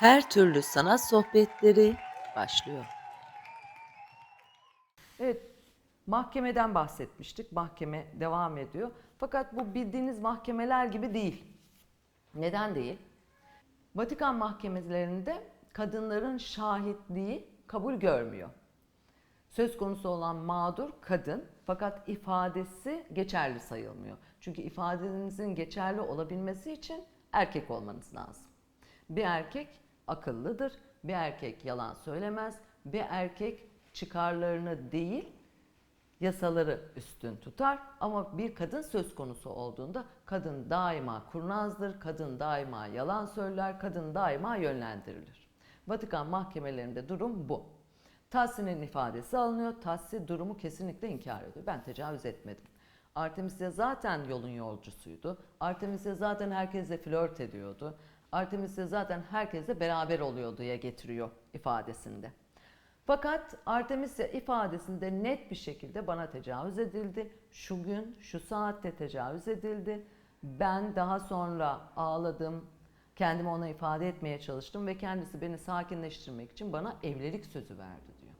Her türlü sanat sohbetleri başlıyor. Evet, mahkemeden bahsetmiştik. Mahkeme devam ediyor. Fakat bu bildiğiniz mahkemeler gibi değil. Neden değil? Vatikan mahkemelerinde kadınların şahitliği kabul görmüyor. Söz konusu olan mağdur kadın fakat ifadesi geçerli sayılmıyor. Çünkü ifadenizin geçerli olabilmesi için erkek olmanız lazım. Bir erkek akıllıdır, bir erkek yalan söylemez, bir erkek çıkarlarını değil yasaları üstün tutar ama bir kadın söz konusu olduğunda kadın daima kurnazdır, kadın daima yalan söyler, kadın daima yönlendirilir. Vatikan mahkemelerinde durum bu. Tahsin'in ifadesi alınıyor. Tahsin durumu kesinlikle inkar ediyor. Ben tecavüz etmedim. Artemisia zaten yolun yolcusuydu. Artemisia zaten herkesle flört ediyordu. Artemisia zaten herkesle beraber oluyor diye getiriyor ifadesinde. Fakat Artemisia ifadesinde net bir şekilde bana tecavüz edildi. Şu gün, şu saatte tecavüz edildi. Ben daha sonra ağladım, kendimi ona ifade etmeye çalıştım ve kendisi beni sakinleştirmek için bana evlilik sözü verdi diyor.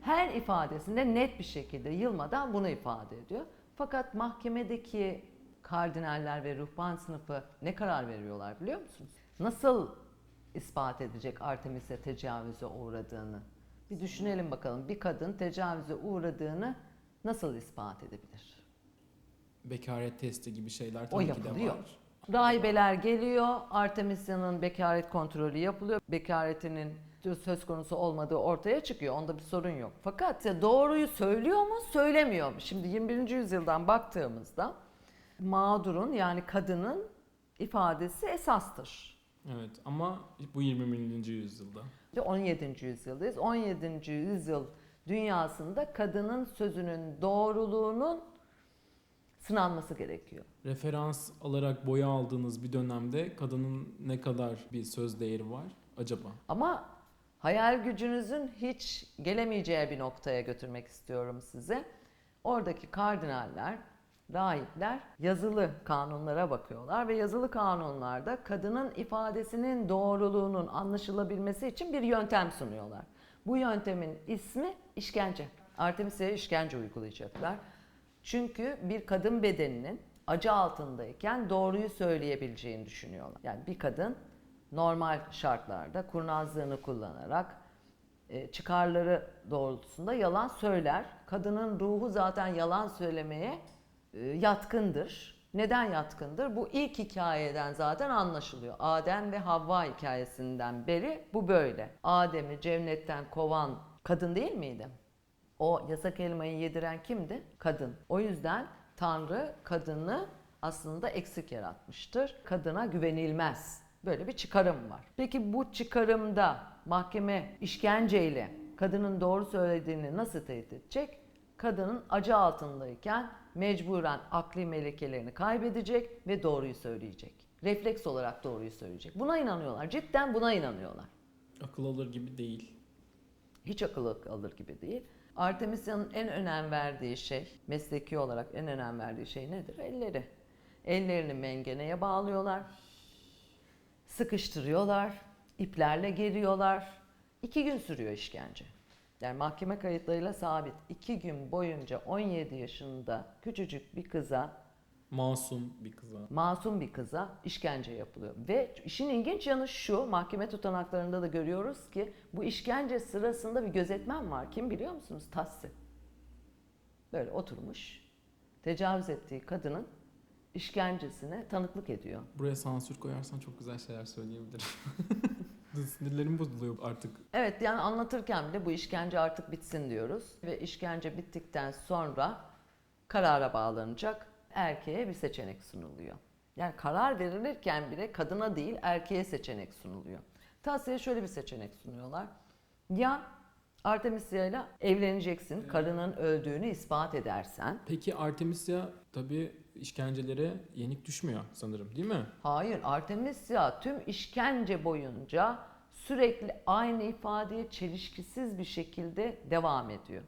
Her ifadesinde net bir şekilde yılmadan bunu ifade ediyor. Fakat mahkemedeki kardinaller ve ruhban sınıfı ne karar veriyorlar biliyor musunuz? Nasıl ispat edecek Artemis'e tecavüze uğradığını? Bir düşünelim bakalım. Bir kadın tecavüze uğradığını nasıl ispat edebilir? Bekaret testi gibi şeyler O tabii ki de yapılıyor. var. Rahibeler geliyor, Artemisia'nın bekaret kontrolü yapılıyor. Bekaretinin söz konusu olmadığı ortaya çıkıyor. Onda bir sorun yok. Fakat doğruyu söylüyor mu, söylemiyor mu? Şimdi 21. yüzyıldan baktığımızda mağdurun yani kadının ifadesi esastır. Evet ama bu 21. yüzyılda. Ve 17. yüzyıldayız. 17. yüzyıl dünyasında kadının sözünün doğruluğunun sınanması gerekiyor. Referans alarak boya aldığınız bir dönemde kadının ne kadar bir söz değeri var acaba? Ama hayal gücünüzün hiç gelemeyeceği bir noktaya götürmek istiyorum size. Oradaki kardinaller, rahipler yazılı kanunlara bakıyorlar ve yazılı kanunlarda kadının ifadesinin doğruluğunun anlaşılabilmesi için bir yöntem sunuyorlar. Bu yöntemin ismi işkence. Artemisia'ya işkence uygulayacaklar. Çünkü bir kadın bedeninin acı altındayken doğruyu söyleyebileceğini düşünüyorlar. Yani bir kadın normal şartlarda kurnazlığını kullanarak e, çıkarları doğrultusunda yalan söyler. Kadının ruhu zaten yalan söylemeye yatkındır. Neden yatkındır? Bu ilk hikayeden zaten anlaşılıyor. Adem ve Havva hikayesinden beri bu böyle. Adem'i cennetten kovan kadın değil miydi? O yasak elmayı yediren kimdi? Kadın. O yüzden Tanrı kadını aslında eksik yaratmıştır. Kadına güvenilmez. Böyle bir çıkarım var. Peki bu çıkarımda mahkeme işkenceyle kadının doğru söylediğini nasıl teyit edecek? Kadının acı altındayken mecburen akli melekelerini kaybedecek ve doğruyu söyleyecek. Refleks olarak doğruyu söyleyecek. Buna inanıyorlar. Cidden buna inanıyorlar. Akıl alır gibi değil. Hiç akıl alır gibi değil. Artemisia'nın en önem verdiği şey, mesleki olarak en önem verdiği şey nedir? Elleri. Ellerini mengeneye bağlıyorlar, sıkıştırıyorlar, iplerle geriyorlar. İki gün sürüyor işkence. Yani mahkeme kayıtlarıyla sabit. İki gün boyunca 17 yaşında küçücük bir kıza Masum bir kıza. masum bir kıza işkence yapılıyor. Ve işin ilginç yanı şu, mahkeme tutanaklarında da görüyoruz ki bu işkence sırasında bir gözetmen var. Kim biliyor musunuz? Tassi. Böyle oturmuş, tecavüz ettiği kadının işkencesine tanıklık ediyor. Buraya sansür koyarsan çok güzel şeyler söyleyebilirim. Sinirlerim bozuluyor artık. Evet yani anlatırken bile bu işkence artık bitsin diyoruz. Ve işkence bittikten sonra karara bağlanacak erkeğe bir seçenek sunuluyor. Yani karar verilirken bile kadına değil erkeğe seçenek sunuluyor. Tavsiye şöyle bir seçenek sunuyorlar. Ya Artemisia ile evleneceksin, karının öldüğünü ispat edersen. Peki Artemisia tabii işkencelere yenik düşmüyor sanırım değil mi? Hayır, Artemisia tüm işkence boyunca sürekli aynı ifadeye çelişkisiz bir şekilde devam ediyor.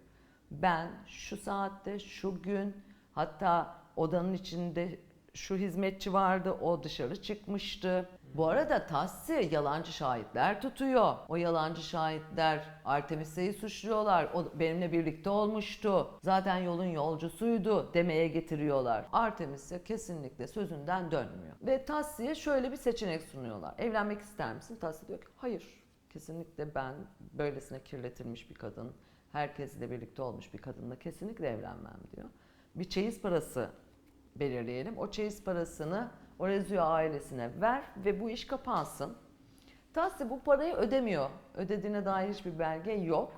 Ben şu saatte, şu gün, hatta odanın içinde şu hizmetçi vardı, o dışarı çıkmıştı. Bu arada Tassi yalancı şahitler tutuyor. O yalancı şahitler Artemisa'yı suçluyorlar. O benimle birlikte olmuştu. Zaten yolun yolcusuydu demeye getiriyorlar. Artemisa kesinlikle sözünden dönmüyor. Ve Tassi'ye şöyle bir seçenek sunuyorlar. Evlenmek ister misin? Tassi diyor ki hayır. Kesinlikle ben böylesine kirletilmiş bir kadın, herkesle birlikte olmuş bir kadınla kesinlikle evlenmem diyor. Bir çeyiz parası belirleyelim. O çeyiz parasını Orezio ailesine ver ve bu iş kapansın. Tassi bu parayı ödemiyor. Ödediğine dair hiçbir belge yok.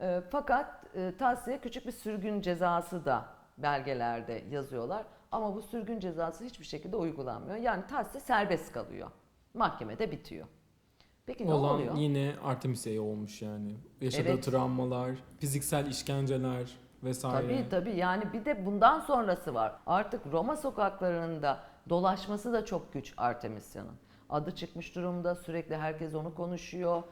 E, fakat e, Tassi'ye küçük bir sürgün cezası da belgelerde yazıyorlar. Ama bu sürgün cezası hiçbir şekilde uygulanmıyor. Yani Tassi serbest kalıyor. Mahkemede bitiyor. Peki ne Olan oluyor? yine Artemisia'ya olmuş yani. Yaşadığı Evet. travmalar, fiziksel işkenceler vesaire. Tabii tabii yani bir de bundan sonrası var. Artık Roma sokaklarında dolaşması da çok güç Artemisia'nın. Adı çıkmış durumda sürekli herkes onu konuşuyor.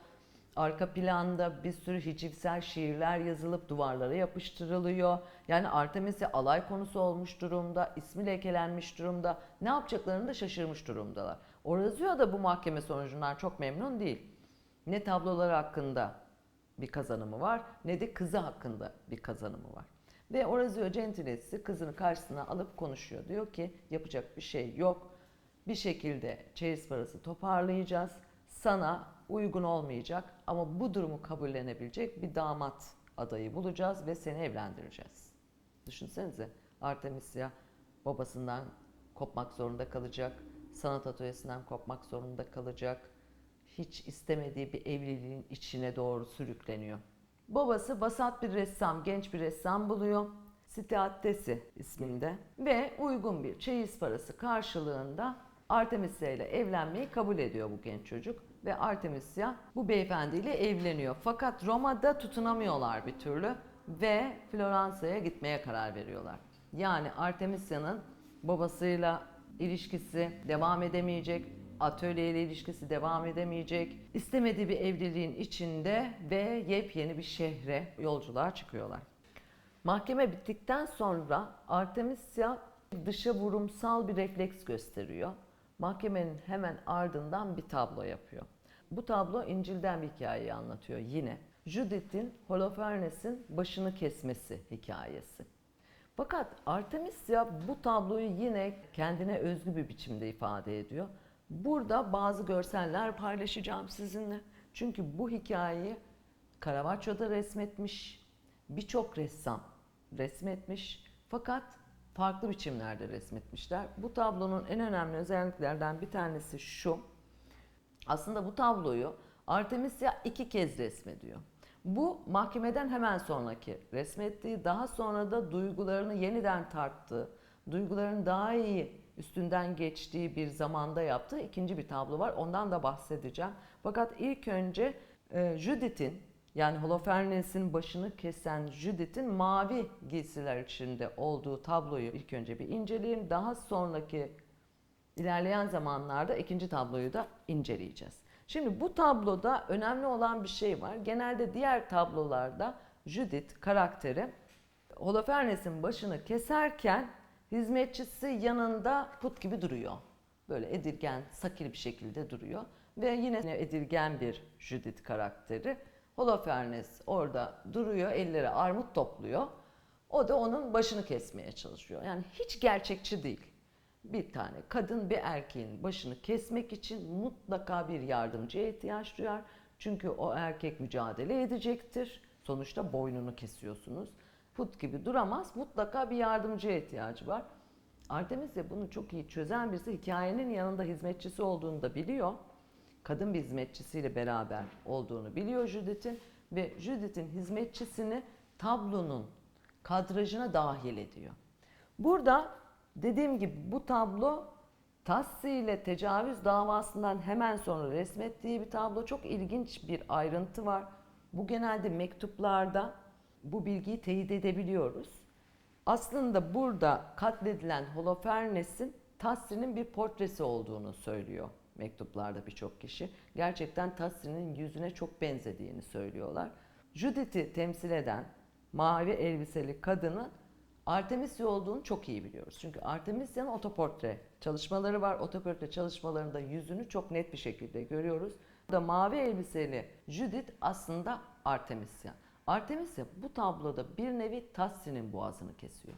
Arka planda bir sürü hicivsel şiirler yazılıp duvarlara yapıştırılıyor. Yani Artemisia alay konusu olmuş durumda, ismi lekelenmiş durumda. Ne yapacaklarını da şaşırmış durumdalar. Orazio da bu mahkeme sonucundan çok memnun değil. Ne tabloları hakkında bir kazanımı var ne de kızı hakkında bir kazanımı var. Ve Orazio Gentiles'i kızını karşısına alıp konuşuyor. Diyor ki yapacak bir şey yok. Bir şekilde çeyiz parası toparlayacağız. Sana uygun olmayacak ama bu durumu kabullenebilecek bir damat adayı bulacağız ve seni evlendireceğiz. Düşünsenize Artemisia babasından kopmak zorunda kalacak. Sanat atölyesinden kopmak zorunda kalacak hiç istemediği bir evliliğin içine doğru sürükleniyor. Babası vasat bir ressam, genç bir ressam buluyor. Stiattesi isminde ve uygun bir çeyiz parası karşılığında Artemisia ile evlenmeyi kabul ediyor bu genç çocuk ve Artemisia bu beyefendiyle evleniyor. Fakat Roma'da tutunamıyorlar bir türlü ve Floransa'ya gitmeye karar veriyorlar. Yani Artemisia'nın babasıyla ilişkisi devam edemeyecek, atölyeyle ilişkisi devam edemeyecek. İstemediği bir evliliğin içinde ve yepyeni bir şehre yolculuğa çıkıyorlar. Mahkeme bittikten sonra Artemisia dışa vurumsal bir refleks gösteriyor. Mahkemenin hemen ardından bir tablo yapıyor. Bu tablo İncil'den bir hikayeyi anlatıyor yine. Judith'in Holofernes'in başını kesmesi hikayesi. Fakat Artemisia bu tabloyu yine kendine özgü bir biçimde ifade ediyor. Burada bazı görseller paylaşacağım sizinle. Çünkü bu hikayeyi Caravaggio'da resmetmiş, birçok ressam resmetmiş fakat farklı biçimlerde resmetmişler. Bu tablonun en önemli özelliklerden bir tanesi şu. Aslında bu tabloyu Artemisia iki kez resmediyor. Bu mahkemeden hemen sonraki resmettiği, daha sonra da duygularını yeniden tarttığı, duyguların daha iyi üstünden geçtiği bir zamanda yaptığı ikinci bir tablo var. Ondan da bahsedeceğim. Fakat ilk önce e, Judith'in yani Holofernes'in başını kesen Judith'in mavi giysiler içinde olduğu tabloyu ilk önce bir inceleyelim. Daha sonraki ilerleyen zamanlarda ikinci tabloyu da inceleyeceğiz. Şimdi bu tabloda önemli olan bir şey var. Genelde diğer tablolarda Judith karakteri Holofernes'in başını keserken hizmetçisi yanında put gibi duruyor. Böyle edilgen, sakil bir şekilde duruyor. Ve yine edilgen bir Judith karakteri. Holofernes orada duruyor, elleri armut topluyor. O da onun başını kesmeye çalışıyor. Yani hiç gerçekçi değil. Bir tane kadın bir erkeğin başını kesmek için mutlaka bir yardımcıya ihtiyaç duyar. Çünkü o erkek mücadele edecektir. Sonuçta boynunu kesiyorsunuz. Put gibi duramaz. Mutlaka bir yardımcıya ihtiyacı var. Artemisia bunu çok iyi çözen birisi. Hikayenin yanında hizmetçisi olduğunu da biliyor. Kadın bir hizmetçisiyle beraber olduğunu biliyor Judith'in. Ve Judith'in hizmetçisini tablonun kadrajına dahil ediyor. Burada dediğim gibi bu tablo Tassi ile tecavüz davasından hemen sonra resmettiği bir tablo. Çok ilginç bir ayrıntı var. Bu genelde mektuplarda bu bilgiyi teyit edebiliyoruz. Aslında burada katledilen Holofernes'in Tassi'nin bir portresi olduğunu söylüyor mektuplarda birçok kişi. Gerçekten Tassi'nin yüzüne çok benzediğini söylüyorlar. Judith'i temsil eden mavi elbiseli kadının Artemisya olduğunu çok iyi biliyoruz. Çünkü Artemisya'nın otoportre çalışmaları var. Otoportre çalışmalarında yüzünü çok net bir şekilde görüyoruz. Burada mavi elbiseli Judith aslında Artemisya. Artemisya bu tabloda bir nevi Tassi'nin boğazını kesiyor.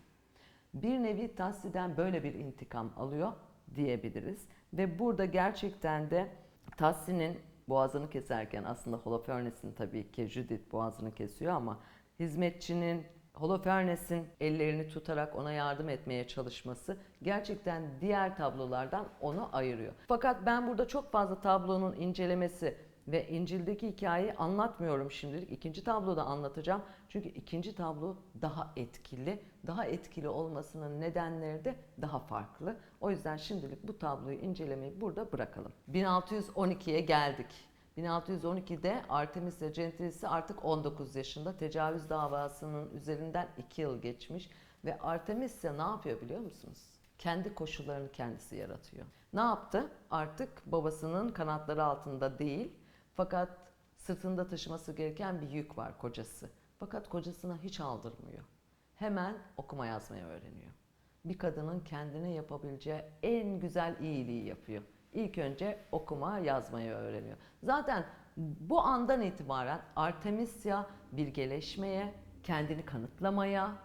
Bir nevi Tassi'den böyle bir intikam alıyor diyebiliriz. Ve burada gerçekten de Tassi'nin boğazını keserken aslında Holofernes'in tabii ki Judith boğazını kesiyor ama hizmetçinin Holofernes'in ellerini tutarak ona yardım etmeye çalışması gerçekten diğer tablolardan onu ayırıyor. Fakat ben burada çok fazla tablonun incelemesi ve İncil'deki hikayeyi anlatmıyorum şimdilik. İkinci tabloda anlatacağım. Çünkü ikinci tablo daha etkili. Daha etkili olmasının nedenleri de daha farklı. O yüzden şimdilik bu tabloyu incelemeyi burada bırakalım. 1612'ye geldik. 1612'de Artemisia Gentilisi artık 19 yaşında. Tecavüz davasının üzerinden 2 yıl geçmiş. Ve Artemisia ne yapıyor biliyor musunuz? Kendi koşullarını kendisi yaratıyor. Ne yaptı? Artık babasının kanatları altında değil, fakat sırtında taşıması gereken bir yük var kocası. Fakat kocasına hiç aldırmıyor. Hemen okuma yazmayı öğreniyor. Bir kadının kendine yapabileceği en güzel iyiliği yapıyor. İlk önce okuma yazmayı öğreniyor. Zaten bu andan itibaren Artemisia bilgeleşmeye, kendini kanıtlamaya,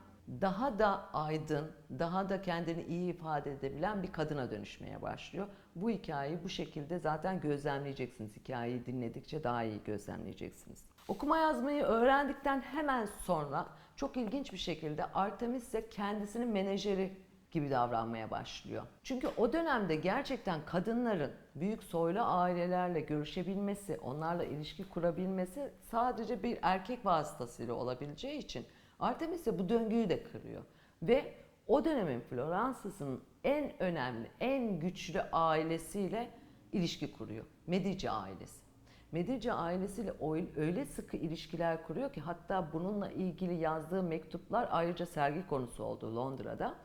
daha da aydın, daha da kendini iyi ifade edebilen bir kadına dönüşmeye başlıyor. Bu hikayeyi bu şekilde zaten gözlemleyeceksiniz. Hikayeyi dinledikçe daha iyi gözlemleyeceksiniz. Okuma yazmayı öğrendikten hemen sonra çok ilginç bir şekilde Artemisia kendisinin menajeri gibi davranmaya başlıyor. Çünkü o dönemde gerçekten kadınların büyük soylu ailelerle görüşebilmesi, onlarla ilişki kurabilmesi sadece bir erkek vasıtasıyla olabileceği için Artemisia bu döngüyü de kırıyor. Ve o dönemin Floransa'sının en önemli, en güçlü ailesiyle ilişki kuruyor. Medici ailesi. Medici ailesiyle öyle sıkı ilişkiler kuruyor ki hatta bununla ilgili yazdığı mektuplar ayrıca sergi konusu oldu Londra'da.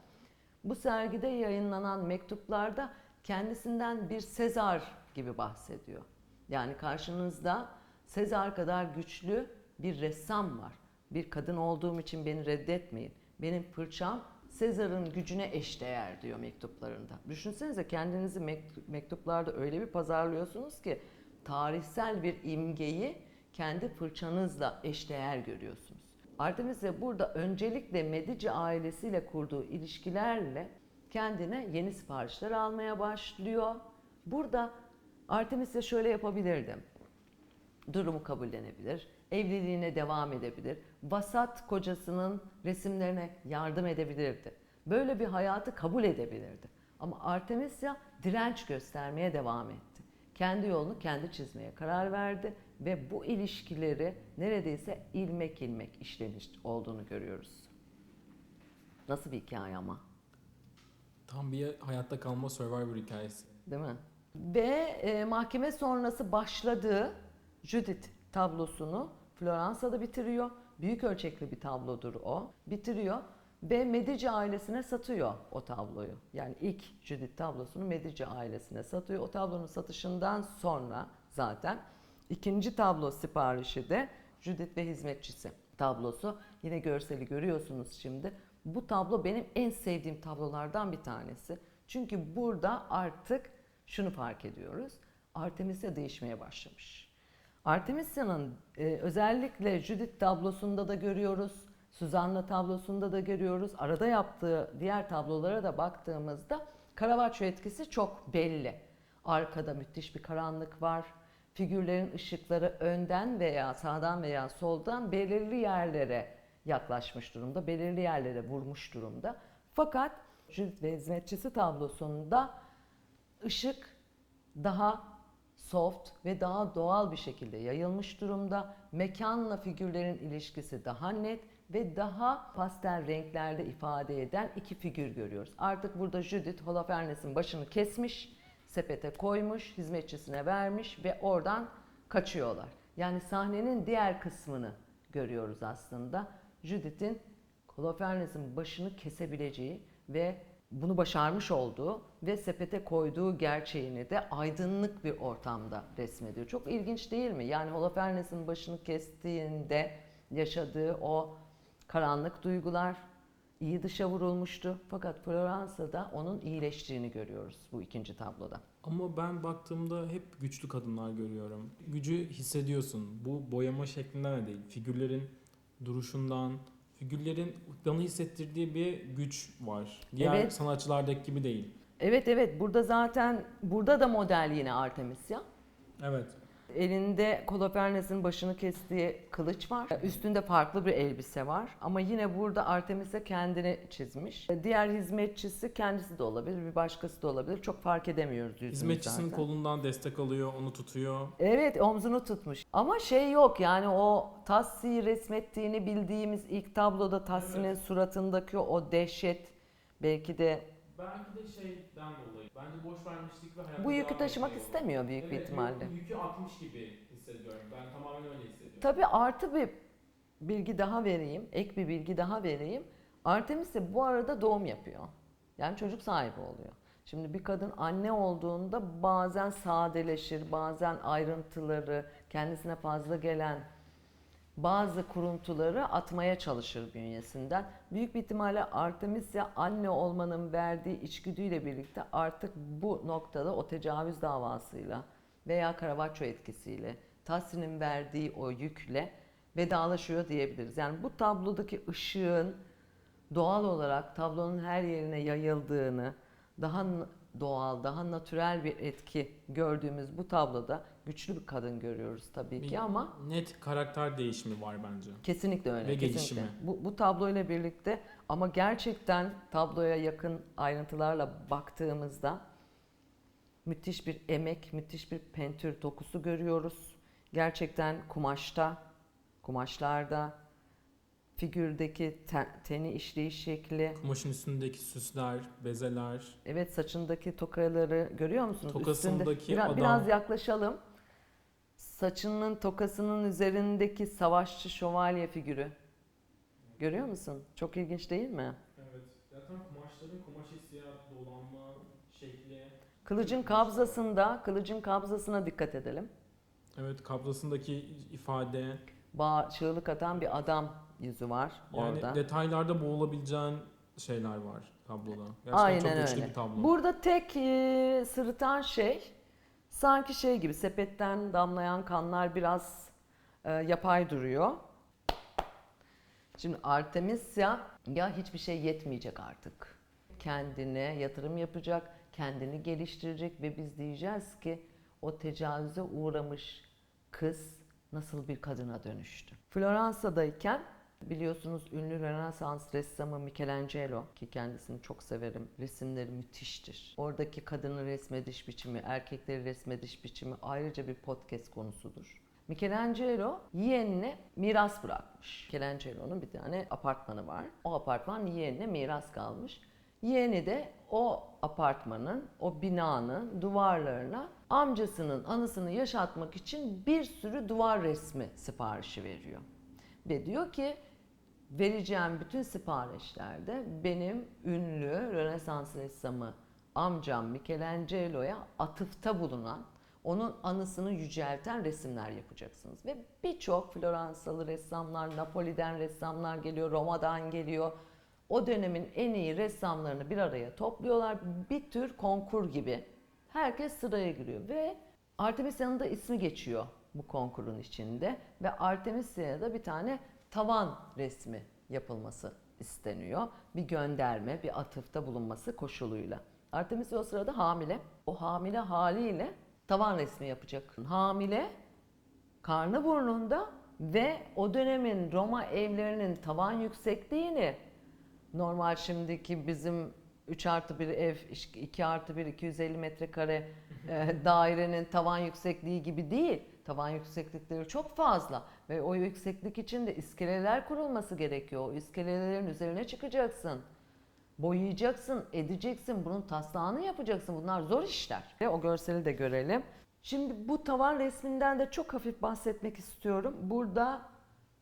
Bu sergide yayınlanan mektuplarda kendisinden bir Sezar gibi bahsediyor. Yani karşınızda Sezar kadar güçlü bir ressam var. Bir kadın olduğum için beni reddetmeyin. Benim fırçam Sezar'ın gücüne eşdeğer diyor mektuplarında. Düşünsenize kendinizi mektuplarda öyle bir pazarlıyorsunuz ki tarihsel bir imgeyi kendi fırçanızla eşdeğer görüyorsunuz. Artemisia burada öncelikle Medici ailesiyle kurduğu ilişkilerle kendine yeni siparişler almaya başlıyor. Burada Artemisia şöyle yapabilirdi. Durumu kabullenebilir, evliliğine devam edebilir, vasat kocasının resimlerine yardım edebilirdi. Böyle bir hayatı kabul edebilirdi. Ama Artemisia direnç göstermeye devam etti. Kendi yolunu kendi çizmeye karar verdi ve bu ilişkileri neredeyse ilmek ilmek işlemiş olduğunu görüyoruz. Nasıl bir hikaye ama? Tam bir hayatta kalma survivor hikayesi. Değil mi? Ve e, mahkeme sonrası başladığı Judith tablosunu Floransa'da bitiriyor. Büyük ölçekli bir tablodur o. Bitiriyor ve Medici ailesine satıyor o tabloyu. Yani ilk Judith tablosunu Medici ailesine satıyor. O tablonun satışından sonra zaten ikinci tablo siparişi de Judith ve hizmetçisi tablosu. Yine görseli görüyorsunuz şimdi. Bu tablo benim en sevdiğim tablolardan bir tanesi. Çünkü burada artık şunu fark ediyoruz. Artemisia değişmeye başlamış. Artemisia'nın e, özellikle Judith tablosunda da görüyoruz. Suzanna tablosunda da görüyoruz. Arada yaptığı diğer tablolara da baktığımızda Caravaggio etkisi çok belli. Arkada müthiş bir karanlık var. Figürlerin ışıkları önden veya sağdan veya soldan belirli yerlere yaklaşmış durumda. Belirli yerlere vurmuş durumda. Fakat Judith ve hizmetçisi tablosunda ışık daha soft ve daha doğal bir şekilde yayılmış durumda. Mekanla figürlerin ilişkisi daha net ve daha pastel renklerde ifade eden iki figür görüyoruz. Artık burada Judith Holofernes'in başını kesmiş, sepete koymuş, hizmetçisine vermiş ve oradan kaçıyorlar. Yani sahnenin diğer kısmını görüyoruz aslında. Judith'in Holofernes'in başını kesebileceği ve bunu başarmış olduğu ve sepete koyduğu gerçeğini de aydınlık bir ortamda resmediyor. Çok ilginç değil mi? Yani Holofernes'in başını kestiğinde yaşadığı o karanlık duygular, iyi dışa vurulmuştu. Fakat Floransa'da onun iyileştiğini görüyoruz bu ikinci tabloda. Ama ben baktığımda hep güçlü kadınlar görüyorum. Gücü hissediyorsun. Bu boyama şeklinden de değil. Figürlerin duruşundan, figürlerin bana hissettirdiği bir güç var. Diğer Evet. sanatçılardaki gibi değil. Evet evet burada zaten burada da model yine Artemisia. Evet. Elinde Holofernes'in başını kestiği kılıç var. Üstünde farklı bir elbise var. Ama yine burada Artemisia kendini çizmiş. Diğer hizmetçisi kendisi de olabilir, bir başkası da olabilir. Çok fark edemiyoruz yüzünü Hizmetçisinin zaten. kolundan destek alıyor, onu tutuyor. Evet omzunu tutmuş. Ama şey yok yani o Tassi'yi resmettiğini bildiğimiz ilk tabloda Tassi'nin suratındaki o dehşet belki de Belki de şeyden dolayı. Bence boş vermişlik ve hayata bu yükü taşımak istemiyor büyük bir Evet, ihtimalle. yok, yükü atmış gibi hissediyorum. Ben tamamen öyle hissediyorum. Tabii artı bir bilgi daha vereyim, ek bir bilgi daha vereyim. Artemis de bu arada doğum yapıyor. Yani çocuk sahibi oluyor. Şimdi bir kadın anne olduğunda bazen sadeleşir, bazen ayrıntıları, kendisine fazla gelen bazı kuruntuları atmaya çalışır bünyesinden. Büyük bir ihtimalle Artemisia anne olmanın verdiği içgüdüyle birlikte artık bu noktada o tecavüz davasıyla veya Caravaggio etkisiyle Tassi'nin verdiği o yükle vedalaşıyor diyebiliriz. Yani bu tablodaki ışığın doğal olarak tablonun her yerine yayıldığını, daha doğal, daha natürel bir etki gördüğümüz bu tabloda güçlü bir kadın görüyoruz tabii ki Bir ama net karakter değişimi var bence. Kesinlikle öyle. Ve kesinlikle. gelişimi. Bu, bu tabloyla birlikte ama gerçekten tabloya yakın ayrıntılarla baktığımızda müthiş bir emek, müthiş bir pentür dokusu görüyoruz. Gerçekten kumaşta, kumaşlarda, figürdeki te- teni işleyiş şekli, Kumaşın üstündeki süsler, bezeler. evet saçındaki tokaları görüyor musunuz? Tokasındaki biraz, adam. biraz yaklaşalım. Saçının tokasının üzerindeki savaşçı şövalye figürü. Görüyor musun? Çok ilginç değil mi? Evet. Zaten kumaşların kumaş hissiyat, dolanma şekli. Kılıcın kabzasında, kılıcın kabzasına dikkat edelim. Evet kabzasındaki ifade. Bağ, çığlık atan bir adam yüzü var Yani orada. detaylarda boğulabileceğin şeyler var tabloda. Gerçekten Aynen çok öyle. bir tablo. Burada tek e, sırıtan şey sanki şey gibi sepetten damlayan kanlar biraz e, yapay duruyor. Şimdi Artemisia ya hiçbir şey yetmeyecek artık. Kendine yatırım yapacak, kendini geliştirecek ve biz diyeceğiz ki o tecavüze uğramış kız nasıl bir kadına dönüştü. Floransa'dayken biliyorsunuz ünlü Rönesans ressamı Michelangelo ki kendisini çok severim. Resimleri müthiştir. Oradaki kadını resmediş biçimi, erkekleri resmediş biçimi ayrıca bir podcast konusudur. Michelangelo yeğenine miras bırakmış. Michelangelo'nun bir tane apartmanı var. O apartman yeğenine miras kalmış. Yeğeni de o apartmanın, o binanın duvarlarına amcasının anısını yaşatmak için bir sürü duvar resmi siparişi veriyor. Ve diyor ki vereceğim bütün siparişlerde benim ünlü Rönesans ressamı amcam Michelangelo'ya atıfta bulunan, onun anısını yücelten resimler yapacaksınız. Ve birçok Floransalı ressamlar, Napoli'den ressamlar geliyor, Roma'dan geliyor. O dönemin en iyi ressamlarını bir araya topluyorlar. Bir tür konkur gibi. Herkes sıraya giriyor ve Artemisia'nın da ismi geçiyor bu konkurun içinde ve Artemisia'ya da bir tane tavan resmi yapılması isteniyor. Bir gönderme, bir atıfta bulunması koşuluyla. Artemisia o sırada hamile. O hamile haliyle tavan resmi yapacak. Hamile, karnı burnunda ve o dönemin Roma evlerinin tavan yüksekliğini normal şimdiki bizim 3 artı 1 ev, 2 artı 1 250 metrekare e, dairenin tavan yüksekliği gibi değil. Tavan yükseklikleri çok fazla ve o yükseklik için de iskeleler kurulması gerekiyor. O iskelelerin üzerine çıkacaksın. Boyayacaksın, edeceksin, bunun taslağını yapacaksın. Bunlar zor işler. Ve o görseli de görelim. Şimdi bu tavan resminden de çok hafif bahsetmek istiyorum. Burada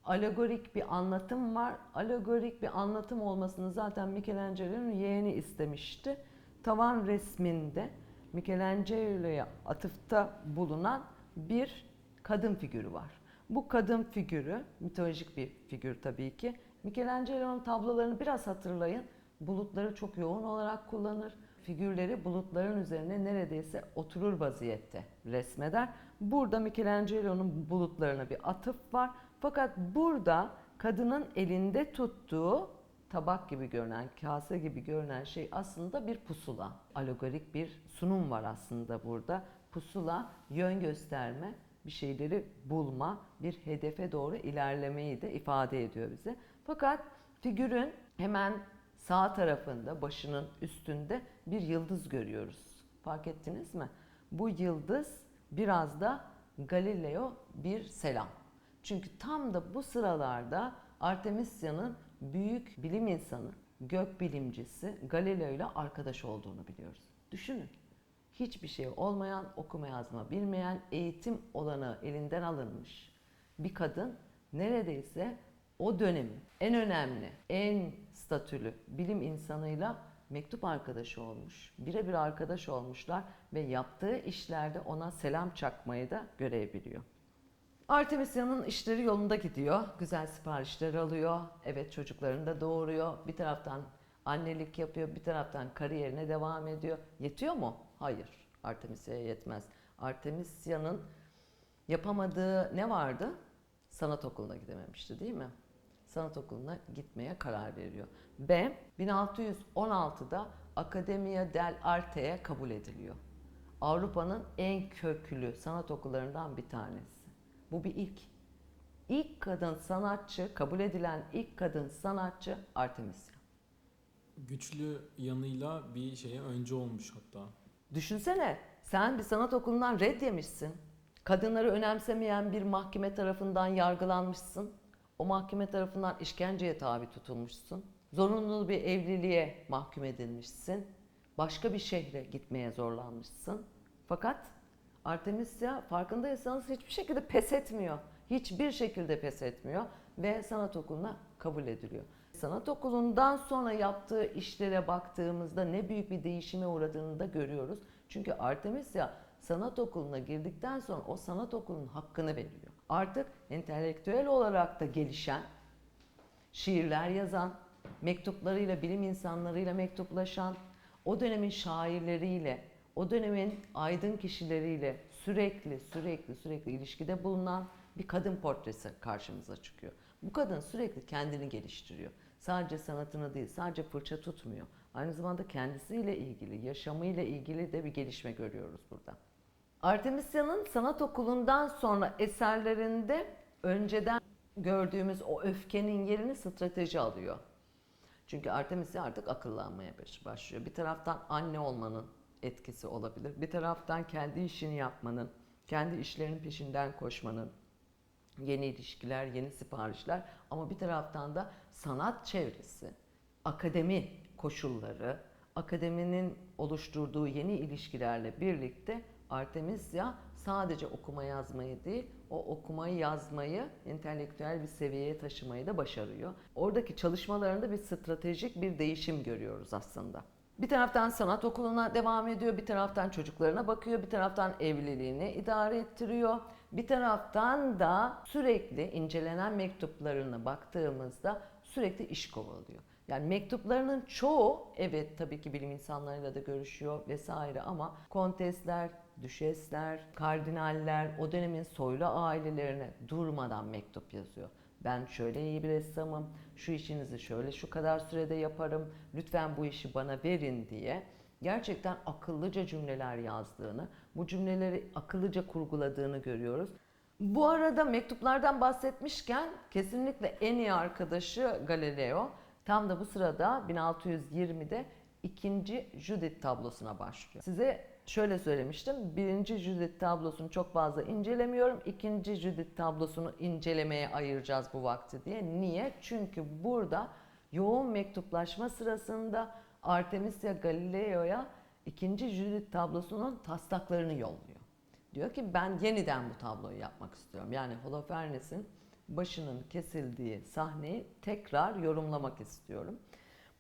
alegorik bir anlatım var. Alegorik bir anlatım olmasını zaten Michelangelo'nun yeğeni istemişti. Tavan resminde Michelangelo'ya atıfta bulunan bir kadın figürü var. Bu kadın figürü mitolojik bir figür tabii ki Michelangelo'nun tablolarını biraz hatırlayın. Bulutları çok yoğun olarak kullanır. Figürleri bulutların üzerine neredeyse oturur vaziyette resmeder. Burada Michelangelo'nun bulutlarına bir atıf var. Fakat burada kadının elinde tuttuğu tabak gibi görünen, kase gibi görünen şey aslında bir pusula. Alegorik bir sunum var aslında burada. Pusula yön gösterme, bir şeyleri bulma, bir hedefe doğru ilerlemeyi de ifade ediyor bize. Fakat figürün hemen sağ tarafında, başının üstünde bir yıldız görüyoruz. Fark ettiniz mi? Bu yıldız biraz da Galileo bir selam. Çünkü tam da bu sıralarda Artemisya'nın büyük bilim insanı, gök bilimcisi Galileo ile arkadaş olduğunu biliyoruz. Düşünün. Hiçbir şey olmayan, okuma yazma bilmeyen, eğitim olanı elinden alınmış bir kadın neredeyse o dönemin en önemli, en statülü bilim insanıyla mektup arkadaşı olmuş. Birebir arkadaş olmuşlar ve yaptığı işlerde ona selam çakmayı da görebiliyor. Artemisya'nın işleri yolunda gidiyor. Güzel siparişler alıyor. Evet çocuklarını da doğuruyor. Bir taraftan annelik yapıyor, bir taraftan kariyerine devam ediyor. Yetiyor mu? Hayır. Artemisya'ya yetmez. Artemisya'nın yapamadığı ne vardı? Sanat okuluna gidememişti değil mi? Sanat okuluna gitmeye karar veriyor. Ve 1616'da Accademia dell'Arte'ye kabul ediliyor. Avrupa'nın en köklü sanat okullarından bir tanesi. Bu bir ilk. İlk kadın sanatçı, kabul edilen ilk kadın sanatçı Artemisya. Güçlü yanıyla bir şeye önce olmuş hatta. Düşünsene sen bir sanat okulundan red yemişsin. Kadınları önemsemeyen bir mahkeme tarafından yargılanmışsın. O mahkeme tarafından işkenceye tabi tutulmuşsun. Zorunlu bir evliliğe mahkum edilmişsin. Başka bir şehre gitmeye zorlanmışsın. Fakat Artemisya farkındaysanız hiçbir şekilde pes etmiyor. Hiçbir şekilde pes etmiyor ve sanat okuluna kabul ediliyor. Sanat okulundan sonra yaptığı işlere baktığımızda ne büyük bir değişime uğradığını da görüyoruz. Çünkü Artemisya sanat okuluna girdikten sonra o sanat okulunun hakkını veriyor. Artık entelektüel olarak da gelişen, şiirler yazan, mektuplarıyla, bilim insanlarıyla mektuplaşan, o dönemin şairleriyle, o dönemin aydın kişileriyle sürekli sürekli sürekli ilişkide bulunan bir kadın portresi karşımıza çıkıyor. Bu kadın sürekli kendini geliştiriyor. Sadece sanatını değil, sadece fırça tutmuyor. Aynı zamanda kendisiyle ilgili, yaşamıyla ilgili de bir gelişme görüyoruz burada. Artemisya'nın sanat okulundan sonra eserlerinde önceden gördüğümüz o öfkenin yerini strateji alıyor. Çünkü Artemisya artık akıllanmaya baş- başlıyor. Bir taraftan anne olmanın etkisi olabilir. Bir taraftan kendi işini yapmanın, kendi işlerinin peşinden koşmanın, yeni ilişkiler, yeni siparişler ama bir taraftan da sanat çevresi, akademi koşulları, akademinin oluşturduğu yeni ilişkilerle birlikte Artemisya sadece okuma yazmayı değil, o okumayı yazmayı entelektüel bir seviyeye taşımayı da başarıyor. Oradaki çalışmalarında bir stratejik bir değişim görüyoruz aslında. Bir taraftan sanat okuluna devam ediyor, bir taraftan çocuklarına bakıyor, bir taraftan evliliğini idare ettiriyor. Bir taraftan da sürekli incelenen mektuplarına baktığımızda sürekli iş kovalıyor. Yani mektuplarının çoğu evet tabii ki bilim insanlarıyla da görüşüyor vesaire ama kontesler, düşesler, kardinaller o dönemin soylu ailelerine durmadan mektup yazıyor. Ben şöyle iyi bir ressamım, şu işinizi şöyle şu kadar sürede yaparım, lütfen bu işi bana verin diye gerçekten akıllıca cümleler yazdığını, bu cümleleri akıllıca kurguladığını görüyoruz. Bu arada mektuplardan bahsetmişken kesinlikle en iyi arkadaşı Galileo. Tam da bu sırada 1620'de ikinci Judith tablosuna başlıyor. Size şöyle söylemiştim. Birinci Judith tablosunu çok fazla incelemiyorum. İkinci Judith tablosunu incelemeye ayıracağız bu vakti diye. Niye? Çünkü burada yoğun mektuplaşma sırasında Artemisia Galileo'ya ikinci Judith tablosunun taslaklarını yolluyor. Diyor ki ben yeniden bu tabloyu yapmak istiyorum. Yani Holofernes'in başının kesildiği sahneyi tekrar yorumlamak istiyorum.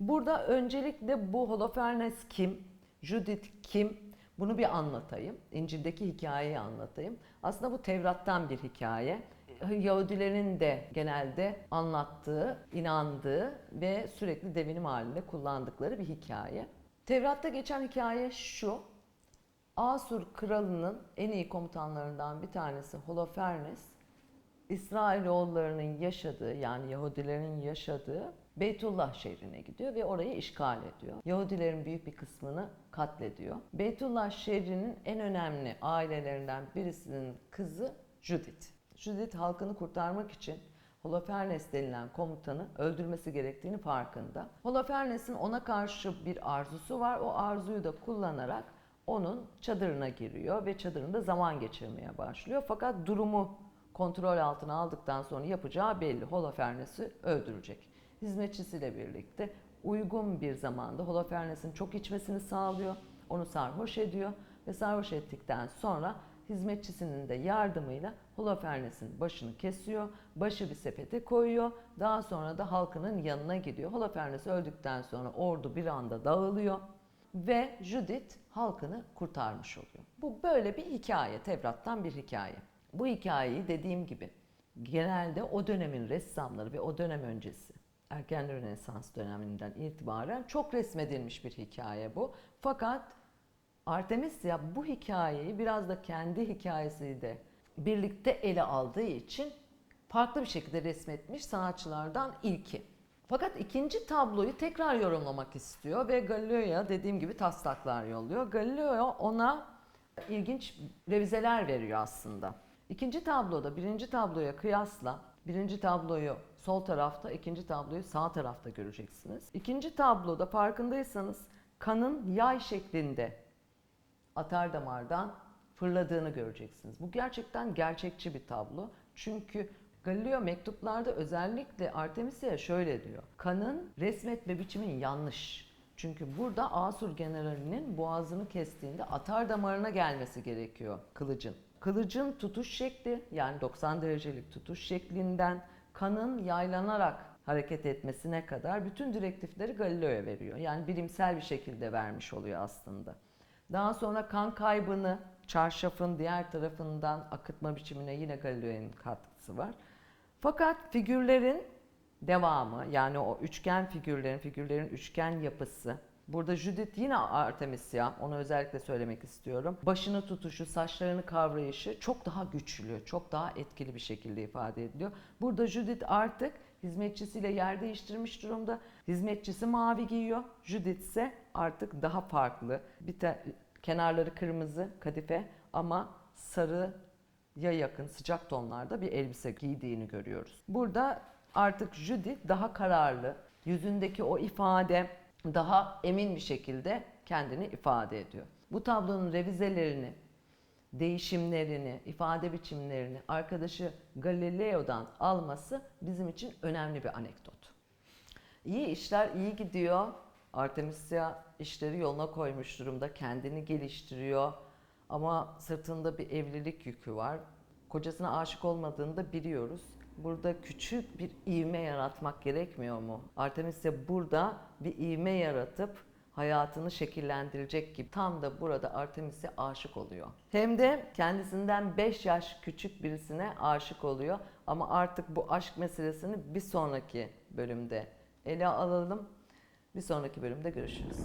Burada öncelikle bu Holofernes kim, Judith kim bunu bir anlatayım. İncil'deki hikayeyi anlatayım. Aslında bu Tevrat'tan bir hikaye. Yahudilerin de genelde anlattığı, inandığı ve sürekli devinim halinde kullandıkları bir hikaye. Tevrat'ta geçen hikaye şu. Asur kralının en iyi komutanlarından bir tanesi Holofernes, İsrailoğullarının yaşadığı yani Yahudilerin yaşadığı Beytullah şehrine gidiyor ve orayı işgal ediyor. Yahudilerin büyük bir kısmını katlediyor. Beytullah şehrinin en önemli ailelerinden birisinin kızı Judith. Judith halkını kurtarmak için Holofernes denilen komutanı öldürmesi gerektiğini farkında. Holofernes'in ona karşı bir arzusu var. O arzuyu da kullanarak onun çadırına giriyor ve çadırında zaman geçirmeye başlıyor. Fakat durumu kontrol altına aldıktan sonra yapacağı belli. Holofernes'i öldürecek. Hizmetçisiyle birlikte uygun bir zamanda Holofernes'in çok içmesini sağlıyor. Onu sarhoş ediyor ve sarhoş ettikten sonra hizmetçisinin de yardımıyla Holofernes'in başını kesiyor. Başı bir sepete koyuyor. Daha sonra da halkının yanına gidiyor. Holofernes öldükten sonra ordu bir anda dağılıyor ve Judith halkını kurtarmış oluyor. Bu böyle bir hikaye, Tevrat'tan bir hikaye. Bu hikayeyi dediğim gibi genelde o dönemin ressamları ve o dönem öncesi erken Rönesans döneminden itibaren çok resmedilmiş bir hikaye bu. Fakat Artemisia bu hikayeyi biraz da kendi hikayesiyle birlikte ele aldığı için farklı bir şekilde resmetmiş sanatçılardan ilki. Fakat ikinci tabloyu tekrar yorumlamak istiyor ve Galileo'ya dediğim gibi taslaklar yolluyor. Galileo ona ilginç revizeler veriyor aslında. İkinci tabloda birinci tabloya kıyasla birinci tabloyu sol tarafta, ikinci tabloyu sağ tarafta göreceksiniz. İkinci tabloda farkındaysanız kanın yay şeklinde atar damardan fırladığını göreceksiniz. Bu gerçekten gerçekçi bir tablo. Çünkü Galileo mektuplarda özellikle Artemisia'ya şöyle diyor. Kanın resmetme biçimin yanlış. Çünkü burada Asur generalinin boğazını kestiğinde atar damarına gelmesi gerekiyor kılıcın. Kılıcın tutuş şekli yani 90 derecelik tutuş şeklinden kanın yaylanarak hareket etmesine kadar bütün direktifleri Galileo'ya veriyor. Yani bilimsel bir şekilde vermiş oluyor aslında. Daha sonra kan kaybını çarşafın diğer tarafından akıtma biçimine yine Galileo'nun katkısı var. Fakat figürlerin devamı yani o üçgen figürlerin, figürlerin üçgen yapısı. Burada Judith yine Artemisia, onu özellikle söylemek istiyorum. Başını tutuşu, saçlarını kavrayışı çok daha güçlü, çok daha etkili bir şekilde ifade ediliyor. Burada Judith artık hizmetçisiyle yer değiştirmiş durumda. Hizmetçisi mavi giyiyor, Judith ise artık daha farklı. Bir te- kenarları kırmızı kadife ama sarı ya yakın sıcak tonlarda bir elbise giydiğini görüyoruz. Burada artık Judith daha kararlı, yüzündeki o ifade daha emin bir şekilde kendini ifade ediyor. Bu tablonun revizelerini, değişimlerini, ifade biçimlerini arkadaşı Galileo'dan alması bizim için önemli bir anekdot. İyi işler iyi gidiyor. Artemisia işleri yoluna koymuş durumda, kendini geliştiriyor. Ama sırtında bir evlilik yükü var. Kocasına aşık olmadığını da biliyoruz. Burada küçük bir ivme yaratmak gerekmiyor mu? Artemisia burada bir ivme yaratıp hayatını şekillendirecek gibi tam da burada Artemis'e aşık oluyor. Hem de kendisinden 5 yaş küçük birisine aşık oluyor. Ama artık bu aşk meselesini bir sonraki bölümde ele alalım. Bir sonraki bölümde görüşürüz.